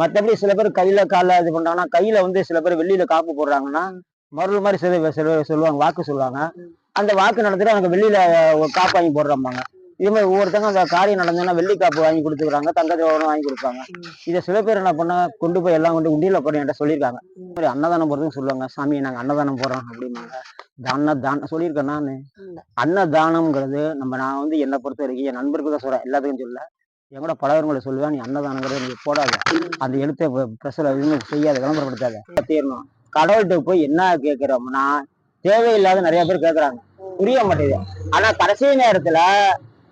மத்தபடி சில பேர் கையில கால்ல இது பண்றாங்கன்னா கையில வந்து சில பேர் வெள்ளியில காப்பு போடுறாங்கன்னா மருள் மாதிரி சில சில பேர் சொல்லுவாங்க வாக்கு சொல்லுவாங்க. அந்த வாக்கு நடந்துட்டு எனக்கு வெள்ளியில ஒரு காப்பு வாங்கி போடுறாங்க இது மாதிரி ஒவ்வொருத்தங்க அந்த காரியம் நடந்ததுன்னா வெள்ளி காப்பு வாங்கி கொடுத்துக்கிறாங்க தங்க ஜோரம் வாங்கி கொடுப்பாங்க. இதை சில பேர் என்ன பண்ண கொண்டு போய் எல்லாம் கொண்டு உண்டியில போட என்கிட்ட சொல்லியிருக்காங்க. இந்த மாதிரி அன்னதானம் போடுறதுன்னு சொல்லுவாங்க சாமி நாங்க அன்னதானம் போடுறோம் அப்படிம்பாங்க. இந்த அன்னதானம் சொல்லியிருக்கேன் நான். அன்னதானம்ங்கிறது நம்ம நான் வந்து என்னை பொறுத்த வரைக்கும் என் நண்பருக்கு தான் சொல்றேன் எல்லாத்துக்கும் சொல்ல. என் கூட பலவர்களை சொல்லுவேன் நீ அன்னதானங்கிறத நீ போடாத. அந்த எழுத்தை பிரசல எதுவுமே செய்யாத விளம்பரப்படுத்தாத தீரணும். கடவுள்கிட்ட போய் என்ன கேட்குறோம்னா தேவையில்லாத நிறைய பேர் கேட்குறாங்க புரிய மாட்டேங்குது. ஆனா கடைசி நேரத்துல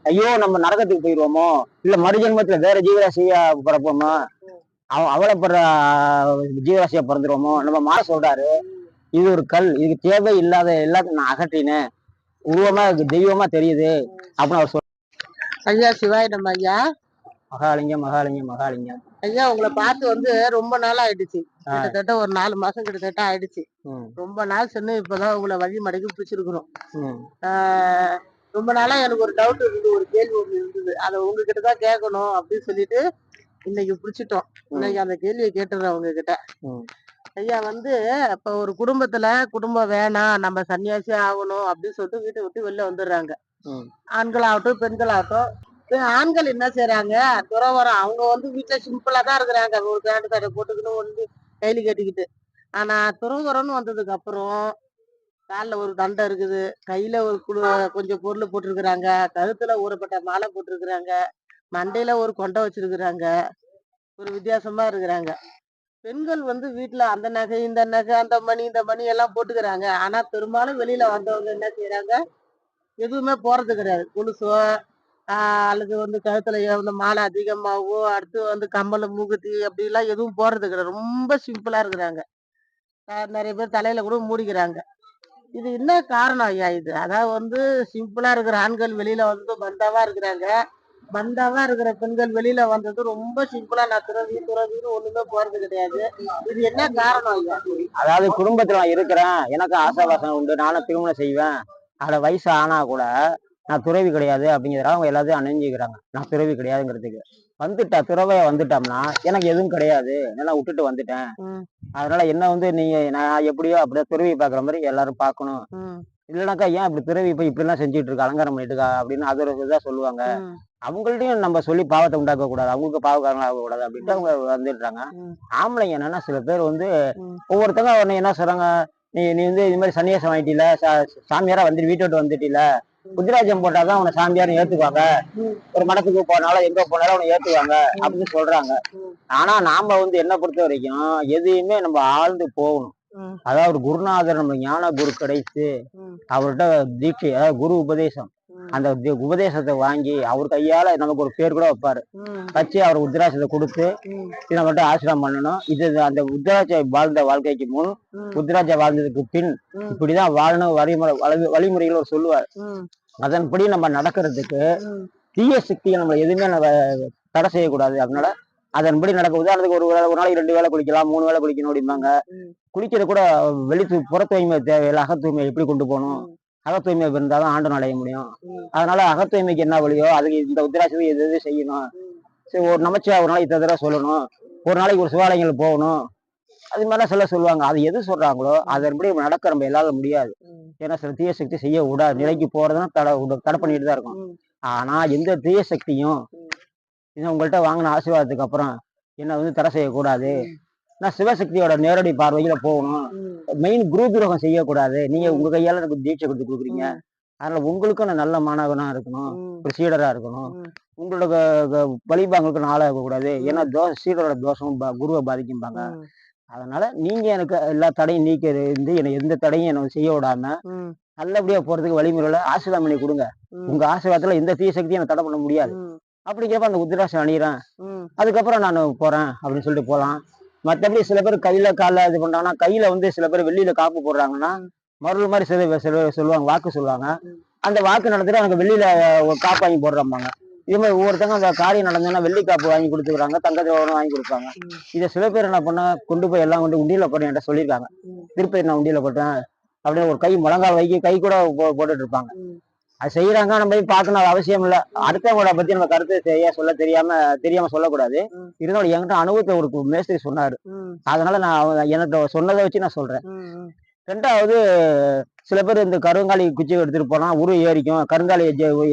ஐயோ நம்ம நரகத்துக்கு போயிடுவோமோ இல்லை மறுஜென்மத்துல வேற ஜீவராசியா பிறப்போமோ? அவ அவளைப்படுற ஜீவராசியா பிறந்துருவோமோ? நம்ம மாற சொல்றாரு. இது ஒரு கல். இதுக்கு தேவை இல்லாத எல்லாத்தையும் நான் அகற்றினேன். உருவமா தெய்வமா தெரியுது. அப்படின்னு அவர் சொல் ஐயா சிவாய் நம்ம ஐயா. மகாலிங்கம் மகாலிங்கம் மகாலிங்கம். ஐயா உங்களை பார்த்து வந்து ரொம்ப நாள் ஆயிடுச்சு. கிட்டத்தட்ட ஒரு நாலு மாசம் கிட்டத்தட்ட ஆயிடுச்சு. ரொம்ப நாள் சென்று இப்பதான் உங்களை வழி மடக்கி பிடிச்சிருக்கிறோம். ரொம்ப நாளா எனக்கு ஒரு டவுட் இருந்தது ஒரு கேள்வி ஒண்ணு இருந்தது. அதை உங்ககிட்ட தான் கேட்கணும் அப்படின்னு சொல்லிட்டு இன்னைக்கு பிடிச்சிட்டோம். இன்னைக்கு அந்த கேள்வியை கேட்டுறேன் உங்ககிட்ட. ஐயா வந்து இப்ப ஒரு குடும்பத்துல குடும்பம் வேணாம் நம்ம சன்னியாசி ஆகணும் அப்படின்னு சொல்லிட்டு வீட்டை விட்டு வெளில வந்துடுறாங்க. ஆண்களாகட்டும் பெண்களாகட்டும். ஆண்கள் என்ன செய்யறாங்க துறவரம் அவங்க வந்து வீட்டுல சிம்பிளா தான் இருக்கிறாங்க. ஒரு பேண்ட் சட்டை போட்டுக்கிட்டு வந்து கைலி கட்டிக்கிட்டு. ஆனா துறவரம்னு வந்ததுக்கு அப்புறம் காலில் ஒரு தண்டை இருக்குது. கையில ஒரு குழு கொஞ்சம் பொருள் போட்டிருக்கிறாங்க. கழுத்துல ஊறப்பட்ட மாலை போட்டிருக்கிறாங்க. மண்டையில ஒரு கொண்டை வச்சிருக்கிறாங்க. ஒரு வித்தியாசமா இருக்கிறாங்க. பெண்கள் வந்து வீட்டுல அந்த நகை இந்த நகை அந்த மணி இந்த மணி எல்லாம் போட்டுக்கிறாங்க. ஆனா பெரும்பாலும் வெளியில வந்தவங்க என்ன செய்யறாங்க எதுவுமே போறது கிடையாது. கொலுசோ அல்லது வந்து கழுத்துல இந்த மாலை அதிகமாகவோ அடுத்து வந்து கம்மல் மூக்குத்தி அப்படி எல்லாம் எதுவும் போறது கிடையாது. ரொம்ப சிம்பிளா இருக்கிறாங்க. நிறைய பேர் தலையில கூட மூடிக்கிறாங்க. இது என்ன காரணம் ஐயா இது? அதாவது வந்து சிம்பிளா இருக்கிற ஆண்கள் வெளியில வந்து பந்தாவா இருக்கிறாங்க. பந்தாவா இருக்கிற பெண்கள் வெளியில வந்தது ரொம்ப சிம்பிளா நான் துறவி துறவின்னு ஒண்ணுமே போறது கிடையாது. இது என்ன காரணம் ஐயா? அதாவது குடும்பத்துல நான் இருக்கிறேன். எனக்கு ஆசை வாசனை உண்டு. நானும் திருமணம் செய்வேன். அதுல வயசு ஆனா கூட நான் துறவி கிடையாது அப்படிங்கிறத அவங்க எல்லாத்தையும் அணிஞ்சுக்கிறாங்க. நான் துறவி கிடையாதுங்கிறதுக்கு. வந்துட்டா துறவைய வந்துட்டோம்னா எனக்கு எதுவும் கிடையாது. நான் விட்டுட்டு வந்துட்டேன். அதனால என்ன வந்து நீங்க நான் எப்படியோ அப்படியே துறவி பாக்குற மாதிரி எல்லாரும் பார்க்கணும். ம், இல்லைனாக்கா ஏன் இப்படி துறவி போய் இப்படிலாம் செஞ்சுட்டு இருக்கா அலங்காரம் பண்ணிட்டு இருக்கா அப்படின்னு அது ஒரு சொல்லுவாங்க. அவங்கள்ட்டையும் நம்ம சொல்லி பாவத்தை உண்டாக்க கூடாது அவங்களுக்கு பாவக்காரங்களா ஆக கூடாது அப்படின்ட்டு அவங்க வந்துடுறாங்க. ஆம்பளைங்க என்னன்னா சில பேர் வந்து. ஒவ்வொருத்தங்க என்ன சொல்றாங்க? நீ நீ வந்து இது மாதிரி சன்னியாசம் வாங்கிட்டீல சா- சாமியாரா வந்துட்டு வீட்டை விட்டு வந்துட்டீல குஜராஜம் போட்டாதான் உன்னை சாமியார் ஏத்துக்குவாங்க. ஒரு மடத்துக்கு போனாலும் எங்க போனாலும் உன்னை ஏத்துவாங்க அப்படின்னு சொல்றாங்க. ஆனா நாம வந்து என்ன பொறுத்த வரைக்கும் எதையுமே நம்ம ஆழ்ந்து போகணும். அதாவது குருநாதர் நம்ம ஞான குரு கிடைத்து. அவர்கிட்ட தீட்சை அதாவது குரு உபதேசம் அந்த உபதேசத்தை வாங்கி அவர் கையால நமக்கு ஒரு பேர் கூட வைப்பாரு. வச்சு அவர் உத்ராட்சத்தை கொடுத்து இதை மட்டும் ஆசிரம் பண்ணணும். இது அந்த உத்ராட்சை வாழ்ந்த வாழ்க்கைக்கு முன் உத்ராட்சை வாழ்ந்ததுக்கு பின். இப்படிதான் வாழணும் வழிமுறை வழி- வழிமுறைகள் அவர் சொல்லுவார். அதன்படி நம்ம நடக்கிறதுக்கு தீய சக்தியை நம்ம எதுவுமே நம்ம தடை செய்யக்கூடாது. அதனால அதன்படி நடக்க உதாரணத்துக்கு ஒரு ஒரு நாளைக்கு ரெண்டு வேளை குளிக்கலாம் மூணு வேளை குளிக்கணும் அப்படிம்பாங்க. குளிக்கிறது கூட வெளி தூ புற தூய்மை தேவையில்லை அக தூய்மை எப்படி கொண்டு போகணும்? அகத்தூய்மை இருந்தால் தான் ஆண்டு அடைய முடியும். அதனால அகத்தூய்மைக்கு என்ன வழியோ அதுக்கு இந்த உத்திராட்சி எது எது செய்யணும்? சரி ஒரு நமச்சிவா ஒரு நாளைக்கு இத்தனை தடவை சொல்லணும். ஒரு நாளைக்கு ஒரு சிவாலயங்கள் போகணும். அது மாதிரிலாம் சொல்ல சொல்லுவாங்க. அது எது சொல்றாங்களோ அதன்படி நடக்க நம்ம இல்லாத முடியாது. ஏன்னா சில தீய சக்தி செய்ய விடாது நிலைக்கு போறதுன்னா தடை தடை பண்ணிட்டு தான் இருக்கும். ஆனா எந்த தீய சக்தியும் இன்னும் உங்கள்கிட்ட வாங்கின ஆசீர்வாதத்துக்கு அப்புறம் என்ன வந்து தடை செய்யக்கூடாது. நான் சிவசக்தியோட நேரடி பார்வையில போகணும். மெயின் குரு துரோகம் செய்யக்கூடாது. நீங்க உங்க கையால எனக்கு தீட்சை கொடுத்து கொடுக்குறீங்க. அதனால உங்களுக்கும் நான் நல்ல மாணவனா இருக்கணும். ஒரு சீடரா இருக்கணும். உங்களோட வழிபாங்களுக்கு நான் ஆளாக கூடாது. ஏன்னா தோ சீடரோட தோஷம் ப- குருவை பாதிக்கும்பாங்க. அதனால நீங்க எனக்கு எல்லா தடையும் நீக்க இருந்து எனக்கு எந்த தடையும் எனக்கு செய்ய விடாம நல்லபடியா போறதுக்கு வழிமுறையில ஆசீர்வாதம் பண்ணி கொடுங்க. உங்க ஆசீர்வாதத்துல எந்த தீய சக்தியும் எனக்கு தடை பண்ண முடியாது. அப்படிங்கிறப்ப அந்த உத்திராசம் அணிகிறேன் ம், அதுக்கப்புறம் நான் போறேன் அப்படின்னு சொல்லிட்டு போகலாம் மற்றபடி சில பேர் கையில கால இது பண்றாங்கன்னா கையில வந்து சில பேர் வெள்ளியில காப்பு போடுறாங்கன்னா மருள் மாதிரி சில சில சொல்லுவாங்க வாக்கு சொல்லுவாங்க. அந்த வாக்கு நடந்துட்டு எனக்கு வெளியில காப்பு வாங்கி போடுறாம்பாங்க. இது மாதிரி ஒவ்வொருத்தங்க அந்த காரியம் நடந்ததுன்னா வெள்ளி காப்பு வாங்கி கொடுத்துக்கிறாங்க தங்க வாங்கி கொடுப்பாங்க. இதை சில பேர் என்ன பண்ண கொண்டு போய் எல்லாம் கொண்டு உண்டியில போடுறேன் என்கிட்ட சொல்லியிருக்காங்க. திருப்பதி நான் உண்டியில போட்டேன் அப்படின்னு ஒரு கை முழங்கால் வைக்க கை கூட போட்டுட்டு இருப்பாங்க. அது செய்யறாங்க நம்ம போய் பார்க்கணும் அது அவசியம் இல்ல. அடுத்தவங்கள பத்தி நம்ம கருத்து சரியா சொல்ல தெரியாம தெரியாம சொல்லக்கூடாது. இருந்தாலும் என்கிட்ட அனுபவத்தை ஒரு மேஸ்திரி சொன்னாரு. அதனால நான் எனக்கு சொன்னதை வச்சு நான் சொல்றேன். ரெண்டாவது சில பேர் இந்த கருங்காலி குச்சி எடுத்துட்டு போனா உரு ஏறிக்கும் கருங்காலி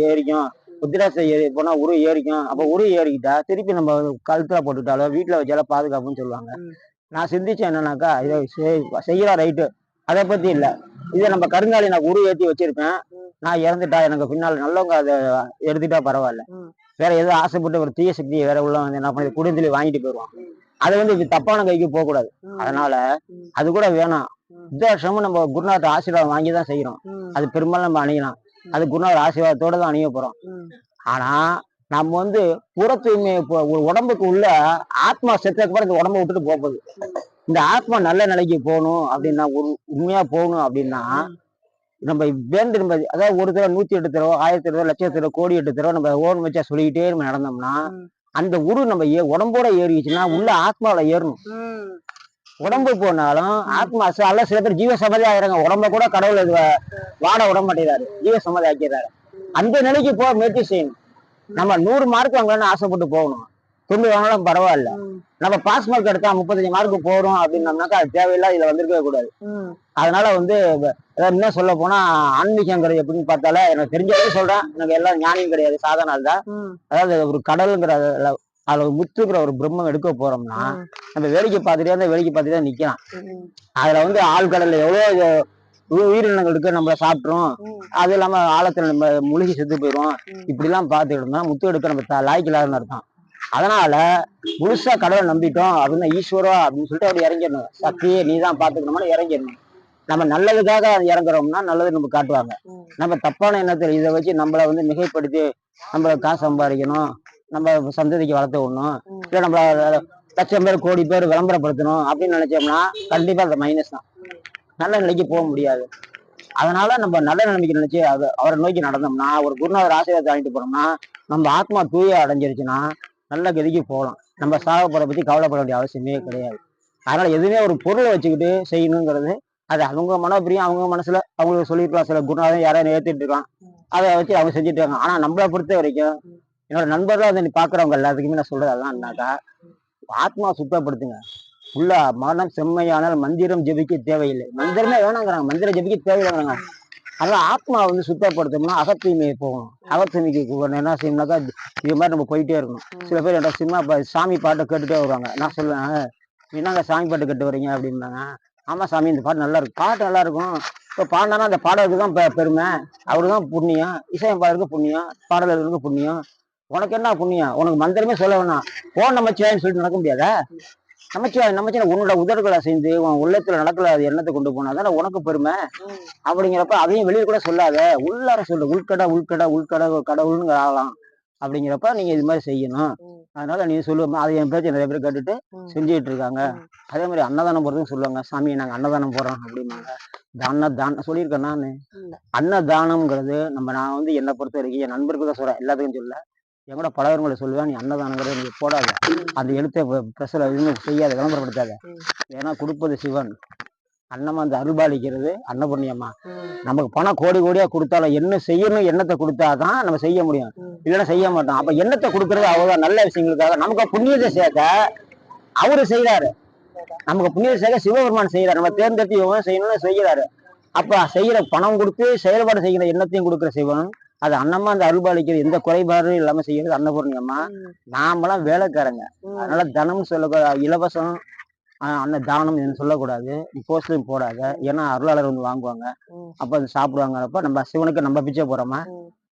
ஏறிக்கும் உத்திராசை ஏறி போனா உரு ஏறிக்கும். அப்ப உரு ஏறிக்கிட்டா திருப்பி நம்ம கழுத்துல போட்டுக்கிட்டாலோ வீட்டுல வச்சாலும் பாதுகாப்புன்னு சொல்லுவாங்க. நான் சிந்திச்சேன் என்னன்னாக்கா இதை செய்- செய்யலாம் ரைட்டு. அதை பத்தி இல்ல. இதை நம்ம கருங்காலி நான் உரு ஏத்தி வச்சிருப்பேன். நான் இறந்துட்டா எனக்கு பின்னால் நல்லவங்க அதை எடுத்துட்டா பரவாயில்ல. வேற ஏதோ ஆசைப்பட்டு ஒரு தீய சக்தி வேற உள்ள வந்து என்ன பண்ணி குடும்பத்திலே வாங்கிட்டு போயிடுவான். அது வந்து இது தப்பான கைக்கு போக கூடாது அதனால. அது கூட வேணாம். ம். இந்த வருஷமும் நம்ம குருநாத் ஆசீர்வாதம் வாங்கி தான் செய்யறோம். அது பெரும்பாலும் நம்ம அணியலாம். அது குருநாதர் ஆசீர்வாதத்தோட தான் அணிய போறோம். ஆனா நம்ம வந்து புற தூய்மை ஒரு உடம்புக்கு உள்ள ஆத்மா செத்ததுக்கு அப்புறம் இந்த உடம்ப விட்டுட்டு போகுது. இந்த ஆத்மா நல்ல நிலைக்கு போகணும் அப்படின்னா ஒரு உண்மையா போகணும் அப்படின்னா நம்ம வேண்டு நம்ம அதாவது ஒரு தடவை நூத்தி எட்டு தடவை ஆயிரத்தி தடவை லட்சத்தி தடவை கோடி எட்டு தடவை நம்ம ஓன் வச்சா சொல்லிக்கிட்டே நம்ம நடந்தோம்னா. அந்த உரு நம்ம ஏ உடம்போட ஏறிச்சுன்னா உள்ள ஆத்மாவில ஏறணும். உடம்பு போனாலும் ஆத்மா அல்ல சில பேர் ஜீவ சமாதி ஆகிறாங்க உடம்ப கூட கடவுள் வாட விட மாட்டேங்கிறாரு ஜீவ சமாதி ஆக்கிறாரு அந்த நிலைக்கு போக முயற்சி செய்யணும். நம்ம நூறு மார்க் வாங்கலாம்னு ஆசைப்பட்டு போகணும். தொண்ணூறு வாங்கினாலும் பரவாயில்ல. நம்ம பாஸ் மார்க் எடுத்தா முப்பத்தஞ்சு மார்க் போறோம் அப்படின்னம்னாக்கா அது தேவையில்லை இதுல வந்திருக்கவே கூடாது. அதனால வந்து இன்னும் சொல்ல போனா ஆன்மீகங்கிறது எப்படின்னு பார்த்தாலே எனக்கு தெரிஞ்ச வரைக்கும் சொல்றேன் எனக்கு எல்லாம் ஞானியும் கிடையாது சாதாரண தான். அதாவது ஒரு கடலுங்கிற அதுல- அதுல ஒரு முத்துங்கிற ஒரு பிரம்மம் எடுக்க போறோம்னா. நம்ம வேடிக்கை பார்த்துட்டே அந்த வேடிக்கை பார்த்துட்டே தான் நிக்கலாம். அதுல வந்து ஆழ்கடல்ல எவ்வளவு உயிரினங்கள் இருக்கு நம்ம சாப்பிட்றோம் ம். அது இல்லாம ஆழத்துல நம்ம முழுகி செத்து போயிடும். இப்படி எல்லாம் இருந்தா முத்து எடுக்க நம்ம லாய்க்கு இல்லாதன்னு அர்த்தம் அதனால முழுசா கடவுளை நம்பிட்டோம் அப்படின்னா ஈஸ்வரா அப்படின்னு சொல்லிட்டு அவர் இறங்கிடணும். சக்தியே நீ தான் பாத்துக்கணும்னு இறங்கிடணும். நம்ம நல்லதுக்காக இறங்குறோம்னா நல்லது நம்ம காட்டுவாங்க. நம்ம தப்பான எண்ணத்தில் இதை வச்சு நம்மளை வந்து மிகைப்படுத்தி நம்ம காசு சம்பாதிக்கணும் நம்ம சந்ததிக்கு வளர்த்து விடணும் இல்லை நம்ம லட்சம் பேர் கோடி பேர் விளம்பரப்படுத்தணும் அப்படின்னு நினைச்சோம்னா கண்டிப்பா அது மைனஸ் தான். நல்ல நிலைக்கு போக முடியாது. அதனால நம்ம நல்ல நிலைமைக்கு நினைச்சு அது அவரை நோக்கி நடந்தோம்னா ஒரு குருநாதர் ஆசீர்வாதத்தை வாங்கிட்டு போனோம்னா நம்ம ஆத்மா தூய அடைஞ்சிருச்சுன்னா நல்ல கதிக்கு போகலாம் நம்ம சாக போகிற பத்தி கவலைப்பட வேண்டிய அவசியமே கிடையாது. அதனால எதுவுமே ஒரு பொருளை வச்சுக்கிட்டு செய்யணுங்கிறது அது அவங்க மனப்பிரியம் அவங்க மனசுல அவங்களுக்கு சொல்லியிருக்கலாம். சில குணாதான் யாரையும் ஏத்திட்டு இருக்கான். அதை வச்சு அவங்க செஞ்சுட்டு இருக்காங்க. ஆனா நம்மளை பொறுத்த வரைக்கும் என்னோட நண்பர்களா வந்து நீ பாக்குறவங்க எல்லாத்துக்குமே நான் சொல்றது அதான்னாக்கா ஆத்மா சுத்தப்படுத்துங்க. ஃபுல்லா மனம் செம்மையானால் மந்திரம் ஜெபிக்க தேவையில்லை. மந்திரமே வேணாங்கிறாங்க. மந்திரம் ஜெபிக்க தேவையில்லைங்கிறாங்க. அதனால ஆத்மா வந்து சுத்தப்படுத்தணும்னா அகத்தூய்மையை போகணும். அகத்தூய்மைக்கு போகணும் என்ன செய்யணும்னாக்கா இது மாதிரி நம்ம போயிட்டே இருக்கணும். சில பேர் என்ன சினிமா பா- சாமி பாட்டை கேட்டுட்டே வருவாங்க. நான் சொல்லுவேன் என்னங்க சாமி பாட்டு கேட்டு வரீங்க? அப்படின்னாங்க ஆமா சாமி இந்த பாட்டு நல்லா இருக்கும் பாட்டு நல்லா இருக்கும். இப்போ பாடினா அந்த பாடலுக்கு தான் பெருமை. அவருக்கு தான் புண்ணியம். இசையமைப்பாளருக்கு புண்ணியம். பாடலர்களுக்கு புண்ணியம். உனக்கு என்ன புண்ணியம்? உனக்கு மந்திரமே சொல்ல வேணாம். போன் நமச்சிவாயன்னு சொல்லிட்டு நடக்க முடியாதா? நமச்சிவாய் நமச்சிவாய் உன்னோட உதடுகளை செய்து உன் உள்ளத்துல நடக்கல அது எண்ணத்தை கொண்டு போனா தானே உனக்கு பெருமை. அப்படிங்கிறப்ப அதையும் வெளியே கூட சொல்லாத. உள்ளார சொல்லு. உள்கடை உள்கடை உள்கடை கடவுள்னு ஆகலாம். அப்படிங்கிறப்ப நீங்க இது மாதிரி செய்யணும். அதனால நீ சொல்லுவோம் அதை என் பேச்சு நிறைய பேர் கேட்டுட்டு. செஞ்சுட்டு இருக்காங்க. அதே மாதிரி அன்னதானம் போறதுன்னு சொல்லுவாங்க. சாமி நாங்க அன்னதானம் போறோம் அப்படிம்பாங்க. இந்த அன்னதானம் சொல்லியிருக்கேன் நான். அன்னதானம்ங்கிறது நம்ம நான் வந்து என்னை பொறுத்த வரைக்கும் என் நண்பருக்கு தான் சொல்றேன். எல்லாத்துக்கும் சொல்ல. என் கூட பலவர்களை சொல்லுவேன் நீ அன்னதானங்கிறத நீ போடாத. அந்த எழுத்தை இன்னும் செய்யாத விளம்பரப்படுத்தாத. ஏன்னா கொடுப்பது சிவன். அன்னமா அந்த அருள்பாலிக்கிறது அன்னபுண்ணியம்மா. நமக்கு பணம் கோடி கோடியா கொடுத்தாலும் என்ன செய்யணும் எண்ணத்தை கொடுத்தாதான் நம்ம செய்ய முடியும். இல்லைன்னா செய்ய மாட்டோம். அப்ப எண்ணத்தை கொடுக்கறது அவ்வளவுதான். நல்ல விஷயங்களுக்காக நமக்கு புண்ணியத்தை சேர்க்க அவரு செய்யறாரு நமக்கு புண்ணியத்தை சேர்க்க சிவபெருமான் செய்யறாரு நம்ம தேர்ந்தெடுத்து இவன் செய்யணும்னு செய்யறாரு அப்ப செய்யற பணம் கொடுத்து செயல்பாடு செய்கிற எண்ணத்தையும் கொடுக்குற சிவன் அது அன்னமா அந்த அருள்பாலிக்கிறது எந்த குறைபாடும் இல்லாம செய்யறது அன்னபூர்ணியம்மா. நாமெல்லாம் வேலைக்காரங்க. அதனால தனம் சொல்ல இலவசம் அன்ன தானம் சொல்லக்கூடாது. போஸ்ட்லையும் போடாத. ஏன்னா அருளாளர் வந்து வாங்குவாங்க. அப்ப அது சாப்பிடுவாங்கிறப்ப நம்ம சிவனுக்கு நம்ம பிச்சை போறோமா.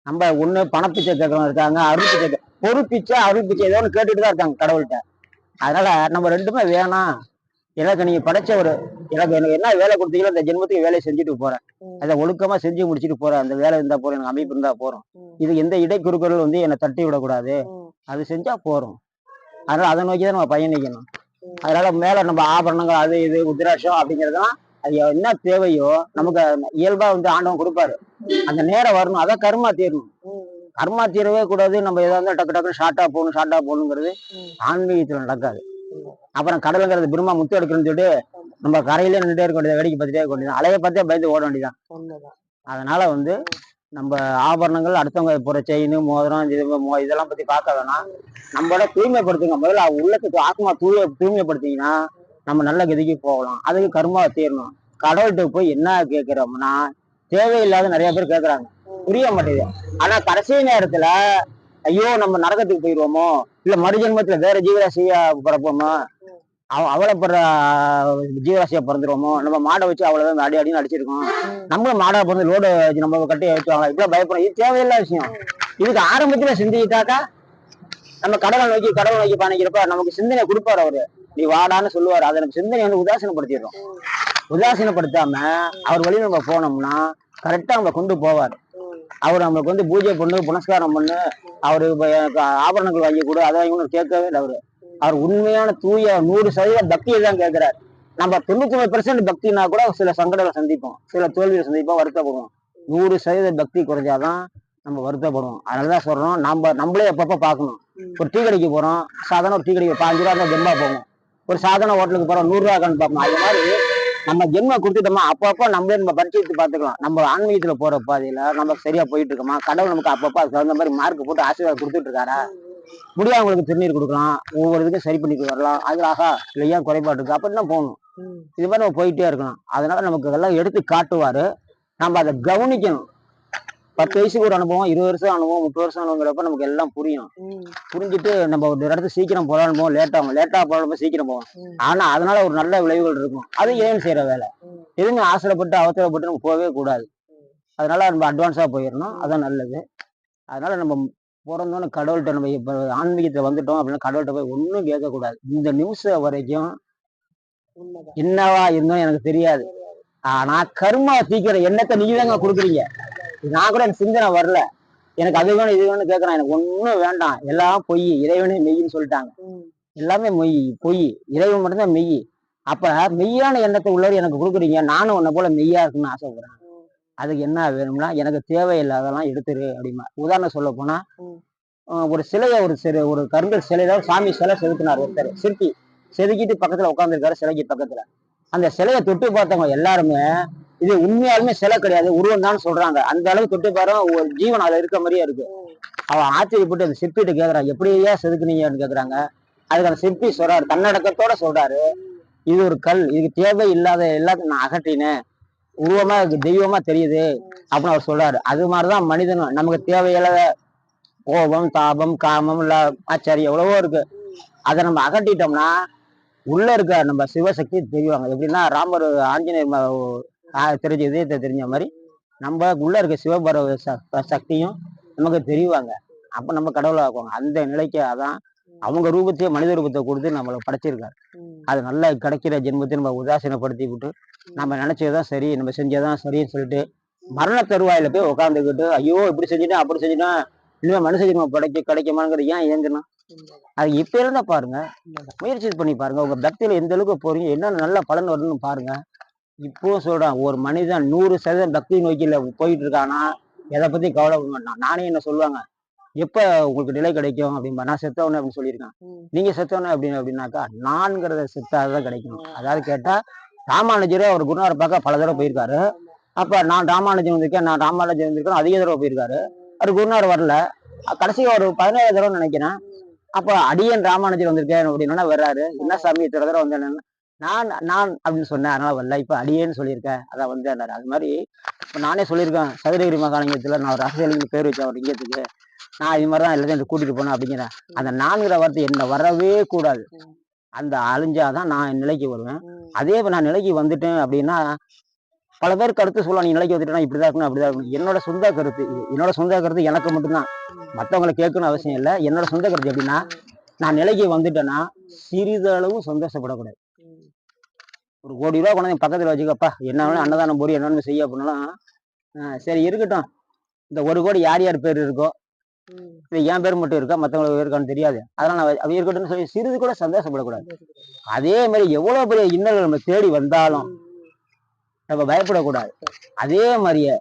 நம்ம ஒண்ணு பணப்பிச்சை கேட்கறவங்க இருக்காங்க அருள் பிச்சை கே- பொரு பிச்சை அருள் பிச்சை ஏதோ ஒன்று கேட்டுட்டு தான் இருக்காங்க கடவுள்கிட்ட. அதனால நம்ம ரெண்டுமே வேணாம். எனக்கு நீங்க படைச்ச ஒரு எனக்கு எனக்கு என்ன வேலை கொடுத்தீங்களோ அந்த ஜென்மத்துக்கு வேலையை செஞ்சுட்டு போறேன். அதை ஒழுக்கமா செஞ்சு முடிச்சுட்டு போறேன் அந்த வேலை இருந்தா போறோம் எனக்கு அமைப்பு இருந்தா போறோம். இது எந்த இடைக்குறுக்கள் வந்து என்னை தட்டி விடக்கூடாது. அது செஞ்சா போறோம் அதனால அதை நோக்கி தான் நம்ம பயணிக்கணும். அதனால மேல நம்ம ஆபரணங்கள் அது இது உத்திராட்சம் அப்படிங்கிறதெல்லாம் அது என்ன தேவையோ நமக்கு இயல்பா வந்து ஆண்டவன் கொடுப்பாரு அந்த நேரம் வரணும் அதை கர்மா தீரணும். கர்மா தீரவே கூடாது நம்ம ஏதாவது டக்கு டக்கு ஷார்ட்டா போகணும் ஷார்ட்டா போகணுங்கிறது. ஆன்மீகத்துல நடக்காது. அப்புறம் கடலுங்கிறது பிரம்மா முத்து எடுக்கணும்னு சொல்லிட்டு நம்ம கரையிலே நின்றுட்டே இருக்க வேண்டியது வேடிக்கை பார்த்துட்டே இருக்க வேண்டியது அலையை பார்த்தே பயந்து ஓட வேண்டியதான் அதனால வந்து நம்ம ஆபரணங்கள் அடுத்தவங்க போற செயின் மோதிரம் இதெல்லாம் பத்தி பார்க்க வேணாம். நம்மளோட தூய்மைப்படுத்துங்க. முதல்ல உள்ளத்துக்கு ஆத்மா தூய தூய்மைப்படுத்திங்கன்னா நம்ம நல்ல கதிக்கு போகலாம். அதுக்கு கர்மாவை தீரணும் கடவுள்கிட்ட போய் என்ன கேட்கிறோம்னா தேவையில்லாத நிறைய பேர் கேட்கறாங்க. புரிய மாட்டேங்குது. ஆனா கடைசி நேரத்துல ஐயோ நம்ம நரகத்துக்கு போயிடுவோமோ இல்ல மறுஜென்மத்துல வேற ஜீவராசியா பிறப்போமோ? அவ- அவலப்படுற ஜீவராசியா பிறந்துருவோமோ? நம்ம மாடை வச்சு அவ்வளவுதான் அடி அடின்னு அடிச்சிருக்கோம். நம்மளும் மாடா பிறந்து லோடு நம்ம கட்டி வச்சுவாங்க இப்படி பயப்படும் இது தேவையில்லாத விஷயம். இதுக்கு ஆரம்பத்துல சிந்திக்கிட்டாக்கா நம்ம கடவுளை நோக்கி கடவுளை நோக்கி பயணிக்கிறப்ப நமக்கு சிந்தனை கொடுப்பாரு அவரு. நீ வாடான்னு சொல்லுவாரு. அதை நம்ம சிந்தனை வந்து உதாசீனப்படுத்திடுறோம். உதாசீனப்படுத்தாம அவர் வழியில் நம்ம போனோம்னா கரெக்டா நம்ம கொண்டு போவார். அவர் நம்மளுக்கு வந்து பூஜை பண்ணு புனஸ்காரம் பண்ணு அவரு எனக்கு ஆபரணங்கள் வாங்கி கொடு அதை வாங்கி கேட்கவே இல்லை அவரு. அவர் உண்மையான தூய நூறு சதவீத பக்தியை தான் கேட்கிறார். நம்ம தொண்ணூத்தி ஒன்பது பெர்சன்ட் பக்தினா கூட சில சங்கடங்களை சந்திப்போம். சில தோல்வியை சந்திப்போம் வருத்தப்படுவோம். நூறு சதவீத பக்தி குறைஞ்சாதான் நம்ம வருத்தப்படுவோம். அதனாலதான் சொல்றோம் நம்ம நம்மளே அப்பப்ப பார்க்கணும். ஒரு டீ கடைக்கு போறோம் சாதாரண ஒரு டீ கடைக்கு பாஞ்சு ரூபா தான் ஜெம்மா போவோம் ஒரு சாதாரண ஹோட்டலுக்கு போறோம் நூறு ரூபா கணக்கு பார்ப்போம். அது மாதிரி நம்ம ஜென்ம கொடுத்துட்டோமா அப்பப்போ நம்மளே நம்ம பரிச்சயத்து பார்த்துக்கலாம். நம்ம ஆன்மீகத்துல போற பாதையில நம்ம சரியா போயிட்டு இருக்கோமா கடவுள் நமக்கு அப்பப்போ அதுக்கு தகுந்த மாதிரி மார்க் போட்டு ஆசீர்வாதம் கொடுத்துட்டு இருக்காரா முடியாதவங்களுக்கு திருநீர் கொடுக்கலாம். ஒவ்வொரு இதுக்கும் சரி பண்ணிட்டு வரலாம். அது ஆகா இல்லையா குறைபாடு இருக்கு? அப்படின்னு தான் போகணும். இது மாதிரி நம்ம போயிட்டே இருக்கணும் அதனால நமக்கு இதெல்லாம் எடுத்து காட்டுவாரு. நம்ம அதை கவனிக்கணும். பத்து வயசுக்கு ஒரு அனுபவம் இருபது வருஷம் அனுபவம் முப்பது வருஷம் அனுபவங்கிறப்ப நமக்கு எல்லாம் புரியும். புரிஞ்சுட்டு நம்ம ஒரு இடத்துக்கு சீக்கிரம் போகலான்னு போவோம் லேட் ஆகும். லேட்டா போகலாம் சீக்கிரம் போவோம். ஆனா அதனால ஒரு நல்ல விளைவுகள் இருக்கும். அது ஏன் செய்யற வேலை? எதுவுமே ஆசைப்பட்டு அவசரப்பட்டு நம்ம போகவே கூடாது. அதனால நம்ம அட்வான்ஸா போயிடணும் அதான் நல்லது. அதனால நம்ம பிறந்தோன்னு கடவுள்கிட்ட நம்ம இப்போ ஆன்மீகத்தை வந்துட்டோம் அப்படின்னா கடவுள்கிட்ட போய் ஒன்றும் கேட்கக்கூடாது. இந்த நிமிஷம் வரைக்கும் என்னவா இருந்தோம் எனக்கு தெரியாது. ஆனா கர்மா தீக்கிற எண்ணத்தை நீங்க தாங்க கொடுக்குறீங்க? நான் கூட எனக்கு சிந்தனை வரல. எனக்கு அது வேணும் இது வேணும்னு கேட்கறேன் எனக்கு ஒன்றும் வேண்டாம். எல்லாம் பொய். இறைவனே மெய்ன்னு சொல்லிட்டாங்க. எல்லாமே மொய் பொய். இறைவன் மட்டும்தான் மெய். அப்ப மெய்யான எண்ணத்தை உள்ளவர் எனக்கு கொடுக்குறீங்க. நானும் உன்னை போல மெய்யா இருக்குன்னு ஆசைப்படுறேன். அதுக்கு என்ன வேணும்னா எனக்கு தேவையில்லாதெல்லாம் எடுத்துரு அப்படிமா. உதாரணம் சொல்ல போனா ஒரு சிலையை ஒரு சிலை ஒரு கருங்கல் சிலையில சாமி சிலை செதுக்கினார் ஒருத்தர். சிற்பி. செதுக்கிட்டு பக்கத்துல உட்காந்துருக்காரு சிலைக்கு பக்கத்துல. அந்த சிலையை தொட்டு பார்த்தவங்க எல்லாருமே இது உண்மையாலுமே சிலை கிடையாது. உருவம் தான் சொல்றாங்க. அந்த அளவு தொட்டு பாரு ஒரு ஜீவன் அதுல இருக்க மாதிரியே இருக்கு. அவன் ஆச்சரியப்பட்டு அந்த சிற்பிட்டு கேக்குறான் எப்படியா செதுக்குனீங்கன்னு கேக்குறாங்க. அதுக்கு அந்த சிற்பி சொல்றாரு. தன்னடக்கத்தோட சொல்றாரு. இது ஒரு கல். இதுக்கு தேவை இல்லாத எல்லாத்தையும் நான் அகற்றினேன். உருவமா இருக்கு தெய்வமா தெரியுது அப்படின்னு அவர் சொல்றாரு. அது மாதிரிதான் மனிதனும் நமக்கு தேவையில்லாத கோபம் தாபம் காமம் இல்ல ஆச்சாரியம் எவ்வளவோ இருக்கு. அதை நம்ம அகட்டிட்டோம்னா உள்ள இருக்க நம்ம சிவசக்தி தெரிவாங்க. எப்படின்னா ராமர் ஆஞ்சநேயர் தெரிஞ்ச இதயத்தை தெரிஞ்ச மாதிரி நம்ம உள்ள இருக்க சிவபர ச- சக்தியும் நமக்கு தெரிவாங்க. அப்ப நம்ம கடவுளை ஆக்குவாங்க அந்த நிலைக்கு அதான் அவங்க ரூபத்தையே மனித ரூபத்தை கொடுத்து நம்மளை படைச்சிருக்காரு. அது நல்லா கிடைக்கிற ஜென்மத்தை நம்ம உதாசீனப்படுத்தி விட்டு நம்ம நினைச்சதுதான் சரி நம்ம செஞ்சதான் சரின்னு சொல்லிட்டு மரண தருவாயில போய் உட்காந்துக்கிட்டு ஐயோ இப்படி செஞ்சுட்டேன் அப்படி செஞ்சுட்டேன் இனிமே மனுஷ ஜென்மம் படைக்க கிடைக்குமாங்கிறது ஏன் ஏங்கணும் அது இப்ப இருந்தா பாருங்க முயற்சி பண்ணி பாருங்க. உங்க பக்தியில எந்த அளவுக்கு போறீங்க என்ன நல்ல பலன் வருதுன்னு பாருங்க. இப்போ சொல்றேன் ஒரு மனிதன் நூறு சதவீதம் பக்தி நோக்கில போயிட்டு இருக்கானா எதை பத்தி கவலைப்பட மாட்டான். நானே என்ன சொல்லுவாங்க எப்ப உங்களுக்கு நிலை கிடைக்கும்? அப்படின்பா நான் செத்தவனே அப்படின்னு சொல்லியிருக்கேன். நீங்க செத்தவனே அப்படின்னு அப்படின்னாக்கா நான்கிறத செத்தாதான் கிடைக்கும் அதாவது கேட்டா ராமானுஜரே அவர் குருநாரை பார்க்க பல தடவை போயிருக்காரு. அப்ப நான் ராமானுஜன் வந்திருக்கேன் நான் ராமானுஜன் வந்திருக்கேன் அதிக தடவை போயிருக்காரு. அவர் குருநார் வரல. கடைசி ஒரு பதினேழு தடவை நினைக்கிறேன். அப்ப அடியன் ராமானுஜர் வந்திருக்கேன் அப்படின்னா வர்றாரு. என்ன சாமி இத்தனை தடவை வந்தேன் நான் நான் அப்படின்னு சொன்னேன். அதனால வரல இப்ப அடியேன்னு சொல்லியிருக்கேன் அதான் வந்தேன் அது மாதிரி இப்ப நானே சொல்லியிருக்கேன். சதுரகிரி மகாலிங்கத்துல நான் ஒரு அரசியலுக்கு பேர் வச்சேன் அவர் லிங்கத்துக்கு. நான் இது மாதிரி தான் எல்லாத்தையும் கூட்டிட்டு போனேன் அப்படிங்கிறேன். அந்த நான்கிற வார்த்தை என்ன வரவே கூடாது. அந்த அழிஞ்சாதான் நான் நிலைக்கு வருவேன். அதே நான் நிலைக்கு வந்துட்டேன் அப்படின்னா பல பேர் கருத்து சொல்லலாம் நீ நிலைக்கு வந்துட்டேன்னா இப்படிதான் இருக்கணும் அப்படிதான் இருக்கணும். என்னோட சொந்த கருத்து. என்னோட சொந்த கருத்து எனக்கு மட்டும்தான். மத்தவங்களை கேட்கணும் அவசியம் இல்லை. என்னோட சொந்த கருத்து எப்படின்னா நான் நிலைக்கு வந்துட்டேன்னா சிறிதளவும் சந்தோஷப்படக்கூடாது. ஒரு கோடி ரூபா கொண்டாந்து பக்கத்துல வச்சுக்கப்பா. என்ன வேணும் அன்னதானம் போடி என்ன செய்ய அப்படின்னாலும் ஆஹ் சரி இருக்கட்டும். இந்த ஒரு கோடி யார் யார் பேர் இருக்கோ இது என் பேர் மட்டும் இருக்கா? மற்றவங்களுக்கு இருக்கான்னு தெரியாது. அதனால நான் அவ இருக்கட்டும்னு சொல்லி சிறிது கூட சந்தோஷப்படக்கூடாது. அதே மாதிரி எவ்வளவு பெரிய இன்னல்கள் நம்ம தேடி வந்தாலும் நம்ம பயப்படக்கூடாது. அதே மாதிரியே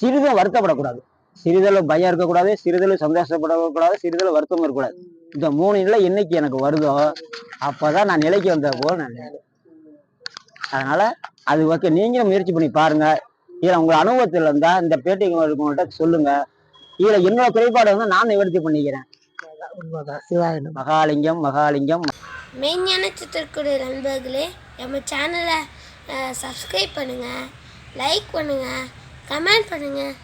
சிறிதும் வருத்தப்படக்கூடாது. சிறிதளவு பயம் இருக்கக்கூடாது சிறிதளவு சந்தோஷப்படக்கூடாது சிறிதளவு வருத்தம் இருக்கக்கூடாது. இந்த மூணு நிலை என்னைக்கு எனக்கு வருதோ. அப்பதான் நான் நிலைக்கு வந்த போது நான். அதனால அது ஓகே நீங்களும் முயற்சி பண்ணி பாருங்க. இதுல உங்க அனுபவத்துல இருந்தா இந்த பேட்டிக்கு இருக்கவங்கள்ட்ட சொல்லுங்க. இதுல என்னோட குறைபாடு வந்து நான் நிவர்த்தி பண்ணிக்கிறேன். மகாலிங்கம் மகாலிங்கம். மெய்ஞான சித்திரக்குடி நண்பர்களே நம்ம சேனலை சப்ஸ்கிரைப் பண்ணுங்கள் லைக் பண்ணுங்கள் கமெண்ட் பண்ணுங்கள்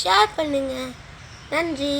ஷேர் பண்ணுங்கள் நன்றி.